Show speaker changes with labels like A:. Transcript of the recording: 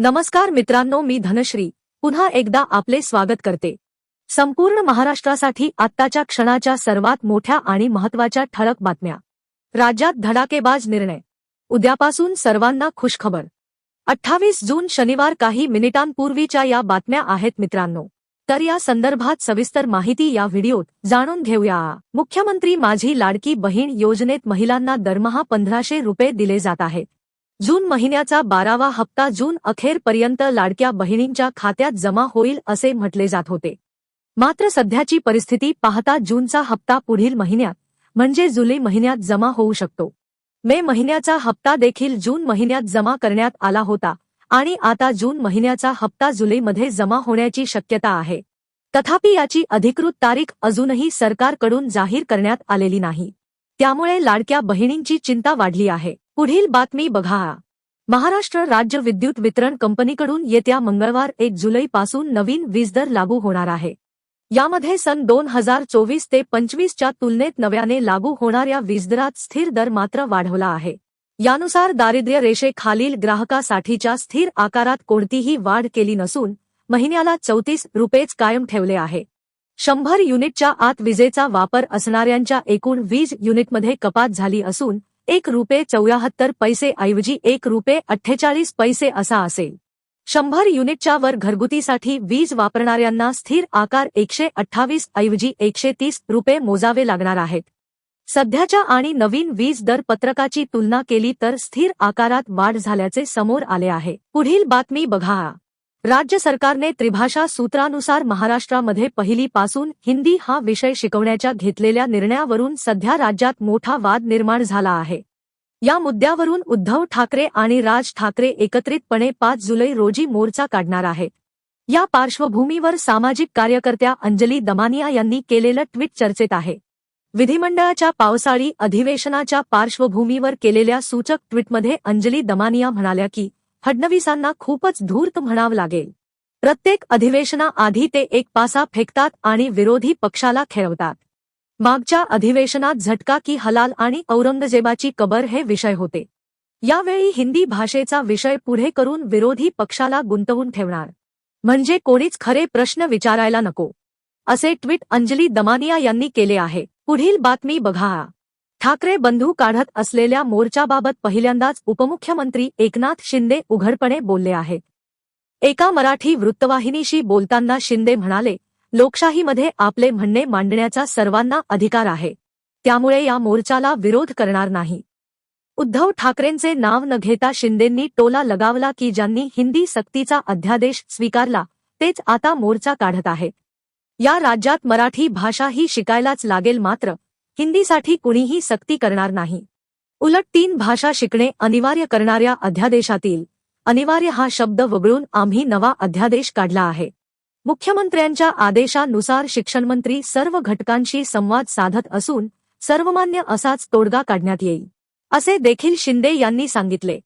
A: नमस्कार मित्रांनो मी धनश्री. पुन्हा एकदा आपले स्वागत करते. संपूर्ण महाराष्ट्रासाठी आत्ताच्या क्षणाच्या सर्वात मोठ्या आणि महत्त्वाच्या ठळक बातम्या. राज्यात धडाकेबाज निर्णय. उद्यापासून सर्वांना खुशखबर. अठ्ठावीस जून शनिवार काही मिनिटांपूर्वीच्या या बातम्या आहेत मित्रांनो. तर या संदर्भात सविस्तर माहिती या व्हिडिओत जाणून घेऊया. मुख्यमंत्री माझी लाडकी बहीण योजनेत महिलांना दरमहा पंधराशे रुपये दिले जात आहेत. जून महिन्याचा बारावा हप्ता जून अखेरपर्यंत लाडक्या बहिणींच्या खात्यात जमा होईल असे म्हटले जात होते. मात्र सध्याची परिस्थिती पाहता जूनचा हप्ता पुढील महिन्यात म्हणजे जुलै महिन्यात जमा होऊ शकतो. मे महिन्याचा हप्ता देखील जून महिन्यात जमा करण्यात आला होता आणि आता जून महिन्याचा हप्ता जुलैमध्ये जमा होण्याची शक्यता आहे. तथापि याची अधिकृत तारीख अजूनही सरकारकडून जाहीर करण्यात आलेली नाही. त्यामुळे लाडक्या बहिणींची चिंता वाढली आहे. पुढील बातमी बघा. महाराष्ट्र राज्य विद्युत वितरण कंपनीकडून येत्या मंगळवार एक जुलैपासून नवीन वीज दर लागू होणार आहे. यामध्ये सन दोन हजार चोवीस ते पंचवीसच्या तुलनेत नव्याने लागू होणाऱ्या वीजदरात स्थिर दर मात्र वाढवला आहे. यानुसार दारिद्र्य रेषेखालील ग्राहकासाठीच्या स्थिर आकारात कोणतीही वाढ केली नसून महिन्याला चौतीस रुपयेच कायम ठेवले आहे. शंभर युनिटच्या आत विजेचा वापर असणाऱ्यांच्या एकूण वीज युनिटमध्ये कपात झाली असून एक रुपये चौऱ्याहत्तर पैसे ऐवजी एक रुपये अठ्ठेचाळीस पैसे असा असेल. शंभर युनिटच्या वर घरगुतीसाठी वीज वापरणाऱ्यांना स्थिर आकार एकशे अठ्ठावीस ऐवजी एकशे तीस रुपये मोजावे लागणार आहेत. सध्याच्या आणि नवीन वीज दर पत्रकाची तुलना केली तर स्थिर आकारात वाढ झाल्याचे समोर आले आहे. पुढील बातमी बघा. राज्य सरकारने त्रिभाषा सूत्रानुसार महाराष्ट्रामध्ये पहिलीपासून हिंदी हा विषय शिकवण्याच्या घेतलेल्या निर्णयावरून सध्या राज्यात मोठा वाद निर्माण झाला आहे. या मुद्द्यावरून उद्धव ठाकरे आणि राज ठाकरे एकत्रितपणे पाच जुलै रोजी मोर्चा काढणार आहेत. या पार्श्वभूमीवर सामाजिक कार्यकर्त्या अंजली दमानिया यांनी केलेलं ट्विट चर्चेत आहे. विधिमंडळाच्या पावसाळी अधिवेशनाच्या पार्श्वभूमीवर केलेल्या सूचक ट्विटमध्ये अंजली दमानिया म्हणाल्या की फडणवीसांना खूपच धूर्त म्हणावं लागेल. प्रत्येक अधिवेशनाआधी ते एक पासा फेकतात आणि विरोधी पक्षाला खेळवतात. मागच्या अधिवेशनात झटका की हलाल आणि औरंगजेबाची कबर हे विषय होते. यावेळी हिंदी भाषेचा विषय पुढे करून विरोधी पक्षाला गुंतवून ठेवणार. म्हणजे कोणीच खरे प्रश्न विचारायला नको. असे ट्विट अंजली दमानिया यांनी केले आहे. पुढील बातमी बघा. ठाकरे बंधू काढत असलेल्या मोर्चाबाबत पहिल्यांदाच उपमुख्यमंत्री एकनाथ शिंदे उघडपणे बोलले आहेत एका मराठी वृत्तवाहिनीशी बोलताना शिंदे म्हणाले लोकशाहीमध्ये आपले म्हणणे मांडण्याचा सर्वांना अधिकार आहे. त्यामुळे या मोर्चाला विरोध करणार नाही. उद्धव ठाकरेंचे नाव न घेता शिंदेंनी टोला लगावला की ज्यांनी हिंदी सक्तीचा अध्यादेश स्वीकारला तेच आता मोर्चा काढत आहे. या राज्यात मराठी भाषा ही शिकायलाच लागेल मात्र हिंदीसाठी कुणीही सक्ती करणार नाही. उलट तीन भाषा शिकणे अनिवार्य करणाऱ्या अध्यादेशातील अनिवार्य हा शब्द वगळून आम्ही नवा अध्यादेश काढला आहे. मुख्यमंत्र्यांच्या आदेशानुसार शिक्षणमंत्री सर्व घटकांशी संवाद साधत असून सर्वमान्य असाच तोडगा काढण्यात येईल. असे देखील शिंदे यांनी सांगितले.